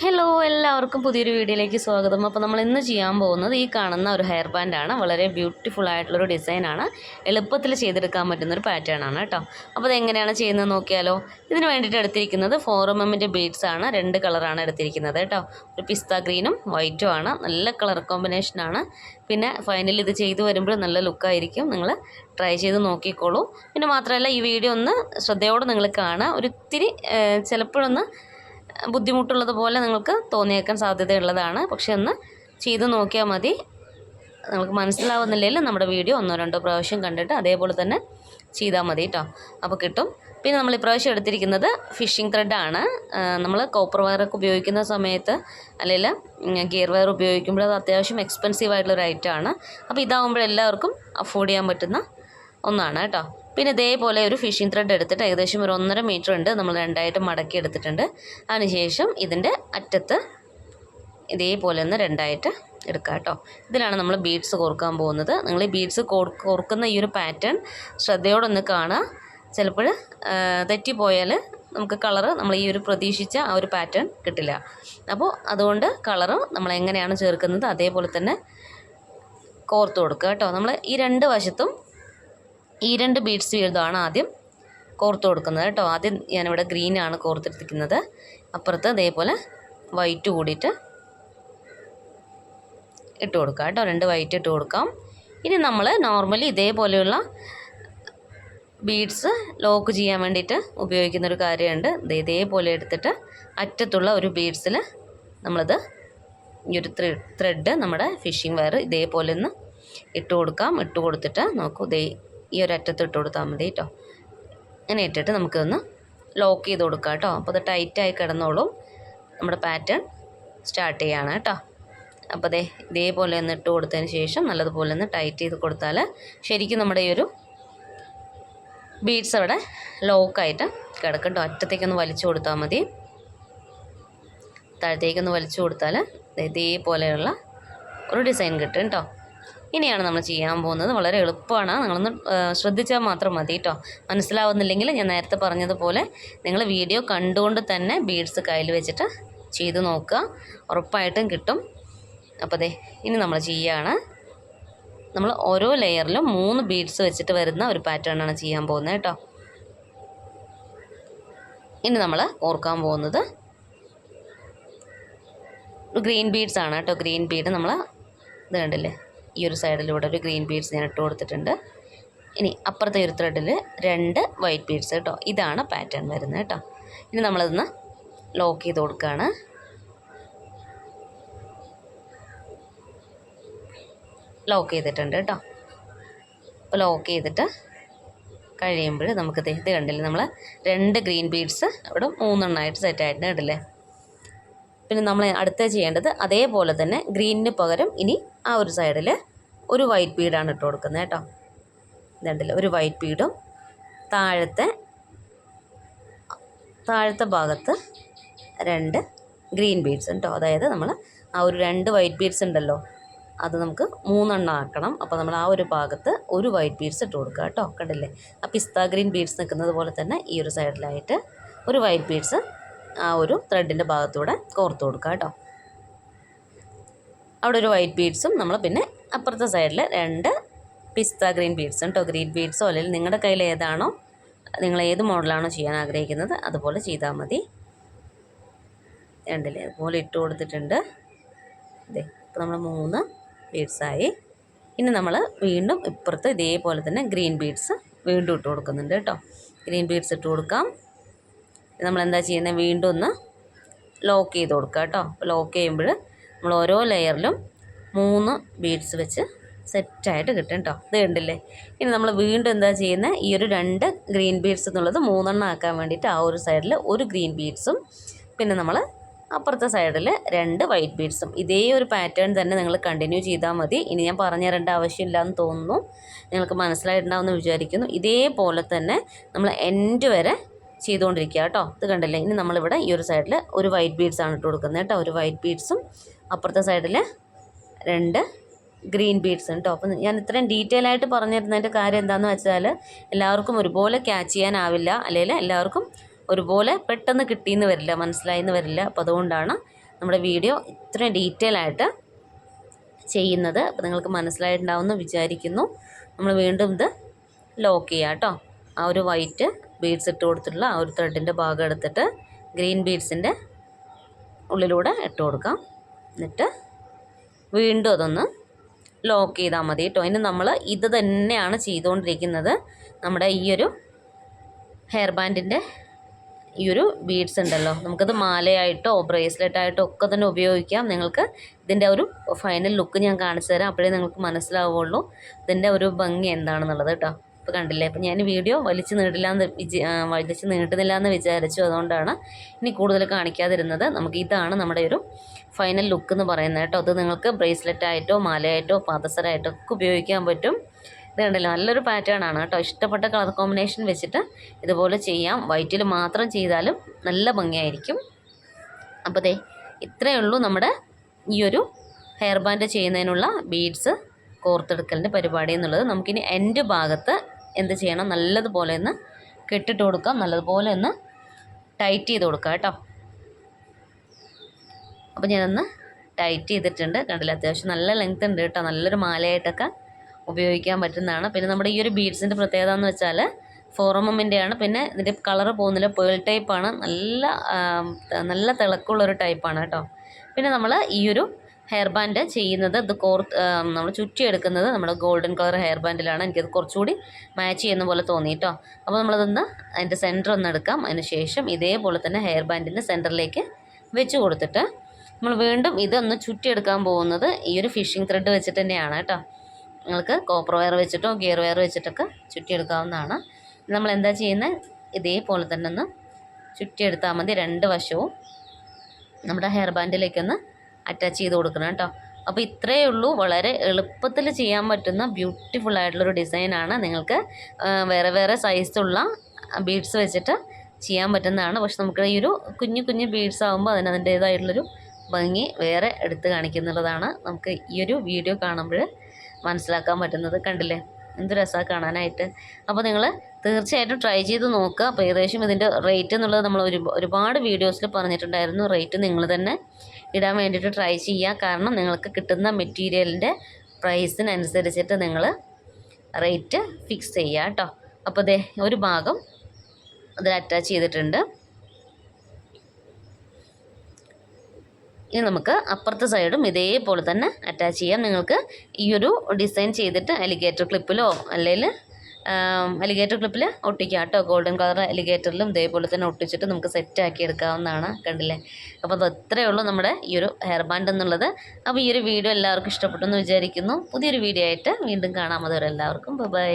Hello എല്ലാവർക്കും പുതിയൊരു വീഡിയോയിലേക്ക് സ്വാഗതം. അപ്പോൾ നമ്മൾ ഇന്ന് ചെയ്യാൻ പോകുന്നത് ഈ കാണുന്ന ഒരു ഹെയർ ബാൻഡാണ് വളരെ ബ്യൂട്ടിഫുൾ ആയിട്ടുള്ളൊരു ഡിസൈനാണ് എളുപ്പത്തിൽ ചെയ്തെടുക്കാൻ പറ്റുന്ന ഒരു പാറ്റേൺ ആണ് കേട്ടോ. അപ്പോൾ അതെങ്ങനെയാണ് ചെയ്യുന്നത് നോക്കിയാലോ? ഇതിന് വേണ്ടിയിട്ട് എടുത്തിരിക്കുന്നത് ഫോർ എം എമ്മിന്റെ ബീഡ്സ് ആണ്. രണ്ട് കളറാണ് എടുത്തിരിക്കുന്നത് കേട്ടോ. ഒരു പിസ്ത ഗ്രീനും വൈറ്റും ആണ്. നല്ല കളർ കോമ്പിനേഷനാണ് പിന്നെ ഫൈനലി ഇത് ചെയ്തു വരുമ്പോൾ നല്ല ലുക്കായിരിക്കും നിങ്ങൾ ട്രൈ ചെയ്ത് നോക്കിക്കോളൂ. പിന്നെ മാത്രമല്ല ഈ വീഡിയോ ഒന്ന് ശ്രദ്ധയോടെ നിങ്ങൾ കാണുക. ഒരിത്തിരി ചിലപ്പോഴൊന്ന് ബുദ്ധിമുട്ടുള്ളത് പോലെ നിങ്ങൾക്ക് തോന്നിയേക്കാൻ സാധ്യതയുള്ളതാണ്. പക്ഷെ ഒന്ന് ചെയ്ത് നോക്കിയാൽ മതി. നിങ്ങൾക്ക് മനസ്സിലാവുന്നില്ലെങ്കിൽ നമ്മുടെ വീഡിയോ ഒന്നോ രണ്ടോ പ്രാവശ്യം കണ്ടിട്ട് അതേപോലെ തന്നെ ചെയ്താൽ മതി കേട്ടോ അപ്പോൾ കിട്ടും. പിന്നെ നമ്മൾ ഇപ്രാവശ്യം എടുത്തിരിക്കുന്നത് ഫിഷിംഗ് ത്രെഡാണ് നമ്മൾ കോപ്പർ വയറൊക്കെ ഉപയോഗിക്കുന്ന സമയത്ത് അല്ലെങ്കിൽ ഗിയർ വയർ ഉപയോഗിക്കുമ്പോൾ അത് അത്യാവശ്യം എക്സ്പെൻസീവ് ആയിട്ടുള്ളൊരു ഐറ്റമാണ് അപ്പോൾ ഇതാവുമ്പോൾ എല്ലാവർക്കും അഫോർഡ് ചെയ്യാൻ പറ്റുന്ന ഒന്നാണ് കേട്ടോ. പിന്നെ ഇതേപോലെ ഒരു ഫിഷിംഗ് ത്രെഡ് എടുത്തിട്ട് ഏകദേശം ഒരു ഒന്നര മീറ്റർ ഉണ്ട്. നമ്മൾ രണ്ടായിട്ട് മടക്കി എടുത്തിട്ടുണ്ട്. അതിനുശേഷം ഇതിന്റെ അറ്റത്ത് ഇതേപോലെ ഒന്ന് രണ്ടായിട്ട് എടുക്കുക കേട്ടോ. ഇതിലാണ് നമ്മൾ ബീഡ്സ് കോർക്കാൻ പോകുന്നത്. നിങ്ങൾ ഈ ബീഡ്സ് കോർക്കുന്ന ഈ ഒരു പാറ്റേൺ ശ്രദ്ധയോടെ ഒന്ന് കാണുക. ചിലപ്പോൾ തെറ്റിപ്പോയാൽ നമുക്ക് കളറ് നമ്മൾ ഈ ഒരു പ്രതീക്ഷിച്ച ആ ഒരു പാറ്റേൺ കിട്ടില്ല. അപ്പോൾ അതുകൊണ്ട് കളറ് നമ്മൾ എങ്ങനെയാണ് ചേർക്കുന്നത് അതേപോലെ തന്നെ കോർത്ത് കൊടുക്കുക കേട്ടോ. നമ്മൾ ഈ രണ്ട് വശത്തും ഈ രണ്ട് ബീഡ്സ് വീതമാണ് ആദ്യം കോർത്ത് കൊടുക്കുന്നത് കേട്ടോ. ആദ്യം ഞാനിവിടെ ഗ്രീനാണ് കോർത്തെടുത്തിരിക്കുന്നത്. അപ്പുറത്ത് ഇതേപോലെ വൈറ്റ് കൂടിയിട്ട് ഇട്ട് കൊടുക്കുക കേട്ടോ. രണ്ട് വൈറ്റ് ഇട്ട് കൊടുക്കാം. ഇനി നമ്മൾ നോർമലി ഇതേപോലെയുള്ള ബീഡ്സ് ലോക്ക് ചെയ്യാൻ വേണ്ടിയിട്ട് ഉപയോഗിക്കുന്ന ഒരു കാര്യമുണ്ട്. ഇത് ഇതേപോലെ എടുത്തിട്ട് അറ്റത്തുള്ള ഒരു ബീഡ്സിൽ നമ്മളിത് ഈ ഒരു ത്രെഡ് നമ്മുടെ ഫിഷിംഗ് വയർ ഇതേപോലെ ഒന്ന് ഇട്ട് കൊടുക്കാം. ഇട്ട് കൊടുത്തിട്ട് നോക്കൂ ദേ ഈ ഒരു അറ്റത്ത് ഇട്ട് കൊടുത്താൽ മതി കേട്ടോ. അങ്ങനെ ഇട്ടിട്ട് നമുക്കൊന്ന് ലോക്ക് ചെയ്ത് കൊടുക്കാം കേട്ടോ. അപ്പോൾ അത് ടൈറ്റായി കിടന്നോളും. നമ്മുടെ പാറ്റേൺ സ്റ്റാർട്ട് ചെയ്യാണ് കേട്ടോ. അപ്പോൾ ദേ ഇതേപോലെ ഒന്ന് ഇട്ട് കൊടുത്തതിന് ശേഷം നല്ലതുപോലെ ഒന്ന് ടൈറ്റ് ചെയ്ത് കൊടുത്താൽ ശരിക്കും നമ്മുടെ ഈ ഒരു ബീഡ്സ് അവിടെ ലോക്കായിട്ട് കിടക്കും കേട്ടോ. അറ്റത്തേക്കൊന്ന് വലിച്ചു കൊടുത്താൽ മതി. താഴത്തേക്കൊന്ന് വലിച്ചു കൊടുത്താൽ ഇതേപോലെയുള്ള ഒരു ഡിസൈൻ കിട്ടും കേട്ടോ. ഇനിയാണ് നമ്മൾ ചെയ്യാൻ പോകുന്നത്. വളരെ എളുപ്പമാണ്. നിങ്ങളൊന്ന് ശ്രദ്ധിച്ചാൽ മാത്രം മതി കേട്ടോ മനസ്സിലാവുന്നില്ലെങ്കിൽ ഞാൻ നേരത്തെ പറഞ്ഞതുപോലെ നിങ്ങൾ വീഡിയോ കണ്ടുകൊണ്ട് തന്നെ ബീഡ്സ് കയ്യിൽ വെച്ചിട്ട് ചെയ്ത് നോക്കുക. ഉറപ്പായിട്ടും കിട്ടും. അപ്പോൾ അതെ ഇനി നമ്മൾ ചെയ്യുകയാണ് നമ്മൾ ഓരോ ലെയറിലും മൂന്ന് ബീഡ്സ് വെച്ചിട്ട് വരുന്ന ഒരു പാറ്റേണാണ് ചെയ്യാൻ പോകുന്നത് കേട്ടോ. ഇനി നമ്മൾ ഓർക്കാൻ പോകുന്നത് ഗ്രീൻ ബീഡ്സ് ആണ് കേട്ടോ. ഗ്രീൻ ബീഡ് നമ്മൾ ഇത് കണ്ടില്ലേ? ഈ ഒരു സൈഡിലൂടെ ഒരു ഗ്രീൻ ബീഡ്സ് ഞാൻ ഇട്ട് കൊടുത്തിട്ടുണ്ട്. ഇനി അപ്പുറത്തെ ഒരു ത്രെഡിൽ രണ്ട് വൈറ്റ് ബീഡ്സ് കേട്ടോ. ഇതാണ് പാറ്റേൺ വരുന്നത് കേട്ടോ. ഇനി നമ്മളിതൊന്ന് ലോക്ക് ചെയ്ത് കൊടുക്കുകയാണ് ലോക്ക് ചെയ്തിട്ടുണ്ട് കേട്ടോ. അപ്പോൾ ലോക്ക് ചെയ്തിട്ട് കഴിയുമ്പോൾ നമുക്ക് ഇത് കണ്ടില്ലേ? നമ്മൾ രണ്ട് ഗ്രീൻ ബീഡ്സ് അവിടെ മൂന്നെണ്ണമായിട്ട് സെറ്റായിട്ട് കണ്ടില്ലേ? പിന്നെ നമ്മൾ അടുത്ത ചെയ്യേണ്ടത് അതേപോലെ തന്നെ ഗ്രീനിന് പകരം ഇനി ആ ഒരു സൈഡിൽ ഒരു വൈറ്റ് ബീഡാണ് ഇട്ട് കൊടുക്കുന്നത് കേട്ടോ. ഇതുണ്ടല്ലോ ഒരു വൈറ്റ് ബീഡും താഴത്തെ താഴത്തെ ഭാഗത്ത് രണ്ട് ഗ്രീൻ ബീഡ്സ് കേട്ടോ അതായത് നമ്മൾ ആ ഒരു രണ്ട് വൈറ്റ് ബീഡ്സ് ഉണ്ടല്ലോ അത് നമുക്ക് മൂന്നെണ്ണം ആക്കണം. അപ്പോൾ നമ്മൾ ആ ഒരു ഭാഗത്ത് ഒരു വൈറ്റ് ബീഡ്സ് ഇട്ട് കൊടുക്കുക കേട്ടോ കണ്ടില്ലേ? ആ പിസ്ത ഗ്രീൻ ബീഡ്സ് നിൽക്കുന്നത് പോലെ തന്നെ ഈ ഒരു സൈഡിലായിട്ട് ഒരു വൈറ്റ് ബീഡ്സ് ആ ഒരു ത്രെഡിന്റെ ഭാഗത്തൂടെ കോർത്ത് കൊടുക്കുക കേട്ടോ. അവിടെ ഒരു വൈറ്റ് ബീഡ്സും നമ്മൾ പിന്നെ അപ്പുറത്തെ സൈഡിൽ രണ്ട് പിസ്ത ഗ്രീൻ ബീഡ്സും കേട്ടോ ഗ്രീൻ ബീഡ്സോ അല്ലെങ്കിൽ നിങ്ങളുടെ കയ്യിൽ ഏതാണോ നിങ്ങൾ ഏത് മോഡലാണോ ചെയ്യാൻ ആഗ്രഹിക്കുന്നത് അതുപോലെ ചെയ്താൽ മതി. രണ്ടിൽ അതുപോലെ ഇട്ട് കൊടുത്തിട്ടുണ്ട്. അതെ ഇപ്പോൾ നമ്മൾ മൂന്ന് ബീഡ്സായി ഇനി നമ്മൾ വീണ്ടും ഇപ്പുറത്ത് ഇതേപോലെ തന്നെ ഗ്രീൻ ബീഡ്സ് വീണ്ടും ഇട്ട് കൊടുക്കുന്നുണ്ട് കേട്ടോ. ഗ്രീൻ ബീഡ്സ് ഇട്ട് കൊടുക്കാം. നമ്മൾ എന്താ ചെയ്യുന്നത് വീണ്ടും ഒന്ന് ലോക്ക് ചെയ്ത് കൊടുക്കുക കേട്ടോ. അപ്പോൾ ലോക്ക് ചെയ്യുമ്പോൾ നമ്മൾ ഓരോ ലെയറിലും മൂന്ന് ബീഡ്സ് വെച്ച് സെറ്റായിട്ട് കിട്ടും കേട്ടോ. ഇത് കണ്ടില്ലേ? ഇനി നമ്മൾ വീണ്ടും എന്താ ചെയ്യുന്നത് ഈ ഒരു രണ്ട് ഗ്രീൻ ബീഡ്സ് എന്നുള്ളത് മൂന്നെണ്ണം ആക്കാൻ വേണ്ടിയിട്ട് ആ ഒരു സൈഡിൽ ഒരു ഗ്രീൻ ബീഡ്സും പിന്നെ നമ്മൾ അപ്പുറത്തെ സൈഡിൽ രണ്ട് വൈറ്റ് ബീഡ്സും ഇതേ ഒരു പാറ്റേൺ തന്നെ നിങ്ങൾ കണ്ടിന്യൂ ചെയ്താൽ മതി. ഇനി ഞാൻ പറഞ്ഞു തരേണ്ട ആവശ്യമില്ല എന്ന് തോന്നുന്നു. നിങ്ങൾക്ക് മനസ്സിലായിട്ടുണ്ടാവുമെന്ന് വിചാരിക്കുന്നു. ഇതേപോലെ തന്നെ നമ്മൾ എൻഡ് വരെ ചെയ്തുകൊണ്ടിരിക്കുക കേട്ടോ. ഇത് കണ്ടില്ലേ? ഇനി നമ്മളിവിടെ ഈ ഒരു സൈഡിൽ ഒരു വൈറ്റ് ബീഡ്സ് ആണ് ഇട്ട് കൊടുക്കുന്നത് കേട്ടോ. ഒരു വൈറ്റ് ബീഡ്സും അപ്പുറത്തെ സൈഡിൽ രണ്ട് ഗ്രീൻ ബീഡ്സ് കേട്ടോ അപ്പം ഞാൻ ഇത്രയും ഡീറ്റെയിൽ ആയിട്ട് പറഞ്ഞു തരുന്നതിന്റെ കാര്യം എന്താണെന്ന് വെച്ചാൽ എല്ലാവർക്കും ഒരുപോലെ ക്യാച്ച് ചെയ്യാനാവില്ല. അല്ലെങ്കിൽ എല്ലാവർക്കും ഒരുപോലെ പെട്ടെന്ന് കിട്ടിയെന്ന് വരില്ല മനസ്സിലായെന്ന് വരില്ല. അപ്പോൾ അതുകൊണ്ടാണ് നമ്മുടെ വീഡിയോ ഇത്രയും ഡീറ്റെയിൽ ആയിട്ട് ചെയ്യുന്നത്. അപ്പോൾ നിങ്ങൾക്ക് മനസ്സിലായിട്ടുണ്ടാവുമെന്ന് വിചാരിക്കുന്നു. നമ്മൾ വീണ്ടും ഇത് ലോക്ക് ചെയ്യാം കേട്ടോ ആ ഒരു വൈറ്റ് ബീഡ്സ് ഇട്ട് കൊടുത്തിട്ടുള്ള ആ ഒരു ത്രെഡിന്റെ ഭാഗം എടുത്തിട്ട് ഗ്രീൻ ബീഡ്സിന്റെ ഉള്ളിലൂടെ ഇട്ട് കൊടുക്കാം. എന്നിട്ട് വീണ്ടും അതൊന്ന് ലോക്ക് ചെയ്താൽ മതി കേട്ടോ. ഇനി നമ്മൾ ഇത് തന്നെയാണ് ചെയ്തുകൊണ്ടിരിക്കുന്നത്. നമ്മുടെ ഈ ഒരു ഹെയർ ബാൻഡിന്റെ ഈ ഒരു ബീഡ്സ് ഉണ്ടല്ലോ. നമുക്കത് മാലയായിട്ടോ ബ്രേസ്ലെറ്റ് ആയിട്ടോ ഒക്കെ തന്നെ ഉപയോഗിക്കാം. നിങ്ങൾക്ക് ഇതിന്റെ ഒരു ഫൈനൽ ലുക്ക് ഞാൻ കാണിച്ചു തരാം. അപ്പോഴേ നിങ്ങൾക്ക് മനസ്സിലാവുള്ളൂ ഇതിന്റെ ഒരു ഭംഗി എന്താണെന്നുള്ളത് കേട്ടോ. ഇപ്പോൾ കണ്ടില്ലേ? അപ്പോൾ ഞാൻ വീഡിയോ വലിച്ചു നീട്ടില്ല എന്ന് വിചാ വലിച്ച് നീട്ടുന്നില്ല എന്ന് വിചാരിച്ചു. അതുകൊണ്ടാണ് ഇനി കൂടുതൽ കാണിക്കാതിരുന്നത്. നമുക്ക് ഇതാണ് നമ്മുടെ ഒരു ഫൈനൽ ലുക്ക് എന്ന് പറയുന്നത് കേട്ടോ. അത് നിങ്ങൾക്ക് ബ്രേസ്ലെറ്റ് ആയിട്ടോ മാലയായിട്ടോ പാദസരമായിട്ടോ ഒക്കെ ഉപയോഗിക്കാൻ പറ്റും. ഇത് കണ്ടില്ല? നല്ലൊരു പാറ്റേൺ ആണ് കേട്ടോ. ഇഷ്ടപ്പെട്ട കളർ കോമ്പിനേഷൻ വെച്ചിട്ട് ഇതുപോലെ ചെയ്യാം. വൈറ്റിൽ മാത്രം ചെയ്താലും നല്ല ഭംഗിയായിരിക്കും. അപ്പോൾ ദേ ഇത്രയേ ഉള്ളൂ നമ്മുടെ ഈ ഒരു ഹെയർ ബാൻഡ് ചെയ്യുന്നതിനുള്ള ബീഡ്സ് കോർത്തെടുക്കലിന്റെ പരിപാടി എന്നുള്ളത്. നമുക്കിനി എന്റെ ഭാഗത്ത് എന്ത് ചെയ്യണം? നല്ലതുപോലെ ഒന്ന് കെട്ടിട്ട് കൊടുക്കാം നല്ലതുപോലെ ഒന്ന് ടൈറ്റ് ചെയ്ത് കൊടുക്കുക കേട്ടോ. അപ്പോൾ ഞാനൊന്ന് ടൈറ്റ് ചെയ്തിട്ടുണ്ട്. കണ്ടില്ല? അത്യാവശ്യം നല്ല ലെങ്ത് ഉണ്ട് കേട്ടോ. നല്ലൊരു മാലയായിട്ടൊക്കെ ഉപയോഗിക്കാൻ പറ്റുന്നതാണ്. പിന്നെ നമ്മുടെ ഈ ഒരു ബീഡ്സിന്റെ പ്രത്യേകത എന്ന് വെച്ചാൽ ഫോറമിന്റെയാണ് പിന്നെ ഇതിന്റെ കളറ് പോകുന്നില്ല പേൾ ടൈപ്പാണ് നല്ല നല്ല തിളക്കമുള്ളൊരു ടൈപ്പാണ് കേട്ടോ. പിന്നെ നമ്മൾ ഈ ഒരു ഹെയർ ബാൻഡ് ചെയ്യുന്നത് ഇത് കോർത്ത് നമ്മൾ ചുറ്റിയെടുക്കുന്നത് നമ്മൾ ഗോൾഡൻ കളർ ഹെയർ ബാൻഡിലാണ്. എനിക്കത് കുറച്ചുകൂടി മാച്ച് ചെയ്യുന്ന പോലെ തോന്നി കേട്ടോ അപ്പോൾ നമ്മളതൊന്ന് അതിന്റെ സെന്റർ ഒന്ന് എടുക്കാം. അതിന് ശേഷം ഇതേപോലെ തന്നെ ഹെയർ ബാൻഡിന്റെ സെന്ററിലേക്ക് വെച്ച് കൊടുത്തിട്ട് നമ്മൾ വീണ്ടും ഇതൊന്ന് ചുറ്റിയെടുക്കാൻ പോകുന്നത് ഈ ഒരു ഫിഷിംഗ് ത്രെഡ് വെച്ചിട്ട് തന്നെയാണ് കേട്ടോ. നിങ്ങൾക്ക് കോപ്പർ വയർ വെച്ചിട്ടോ ഗിയർ വയർ വെച്ചിട്ടൊക്കെ ചുറ്റിയെടുക്കാവുന്നതാണ്. നമ്മൾ എന്താ ചെയ്യുന്നത്? ഇതേപോലെ തന്നെ ഒന്ന് ചുറ്റിയെടുത്താൽ മതി. രണ്ട് വശവും നമ്മുടെ ഹെയർ ബാൻഡിലേക്കൊന്ന് അറ്റാച്ച് ചെയ്ത് കൊടുക്കണം കേട്ടോ. അപ്പോൾ ഇത്രയേ ഉള്ളൂ. വളരെ എളുപ്പത്തിൽ ചെയ്യാൻ പറ്റുന്ന ബ്യൂട്ടിഫുൾ ആയിട്ടുള്ളൊരു ഡിസൈനാണ് നിങ്ങൾക്ക് വേറെ വേറെ സൈസുള്ള ബീഡ്സ് വെച്ചിട്ട് ചെയ്യാൻ പറ്റുന്നതാണ്. പക്ഷെ നമുക്ക് ഈ ഒരു കുഞ്ഞു കുഞ്ഞു ബീഡ്സ് ആകുമ്പോൾ അതിന് അതിന്റേതായിട്ടുള്ളൊരു ഭംഗി വേറെ എടുത്ത് കാണിക്കുന്നുള്ളതാണ് നമുക്ക് ഈ ഒരു വീഡിയോ കാണുമ്പോൾ മനസ്സിലാക്കാൻ പറ്റുന്നത്. കണ്ടില്ലേ? എന്ത് രസമാണ് കാണാനായിട്ട്. അപ്പോൾ നിങ്ങൾ തീർച്ചയായിട്ടും ട്രൈ ചെയ്ത് നോക്കുക അപ്പോൾ ഏകദേശം ഇതിന്റെ റേറ്റ് എന്നുള്ളത് നമ്മൾ ഒരു ഒരുപാട് വീഡിയോസിൽ പറഞ്ഞിട്ടുണ്ടായിരുന്നു. റേറ്റ് നിങ്ങൾ തന്നെ ഇടാൻ വേണ്ടിയിട്ട് ട്രൈ ചെയ്യുക കാരണം നിങ്ങൾക്ക് കിട്ടുന്ന മെറ്റീരിയലിന്റെ പ്രൈസിനനുസരിച്ചിട്ട് നിങ്ങൾ റേറ്റ് ഫിക്സ് ചെയ്യുക കേട്ടോ. അപ്പോൾ ദേ ഒരു ഭാഗം അതിൽ അറ്റാച്ച് ചെയ്തിട്ടുണ്ട്. ഇനി നമുക്ക് അപ്പുറത്തെ സൈഡും ഇതേപോലെ തന്നെ അറ്റാച്ച് ചെയ്യാം. നിങ്ങൾക്ക് ഈ ഒരു ഡിസൈൻ ചെയ്തിട്ട് അലിഗേറ്റർ ക്ലിപ്പിലോ അല്ലെങ്കിൽ അലിഗേറ്റർ ക്ലിപ്പിൽ ഒട്ടിക്കാം കേട്ടോ. ഗോൾഡൻ കളർ അലിഗേറ്ററിലും ഇതേപോലെ തന്നെ ഒട്ടിച്ചിട്ട് നമുക്ക് സെറ്റാക്കി എടുക്കാവുന്നതാണ്. കണ്ടില്ലേ? അപ്പോൾ അത് ഇത്രയേ ഉള്ളൂ നമ്മുടെ ഈ ഒരു ഹെയർ ബാൻഡ് എന്നുള്ളത്. അപ്പോൾ ഈ ഒരു വീഡിയോ എല്ലാവർക്കും ഇഷ്ടപ്പെട്ടു എന്ന് വിചാരിക്കുന്നു. പുതിയൊരു വീഡിയോ ആയിട്ട് വീണ്ടും കാണാം. അതുവരെ എല്ലാവർക്കും ബൈ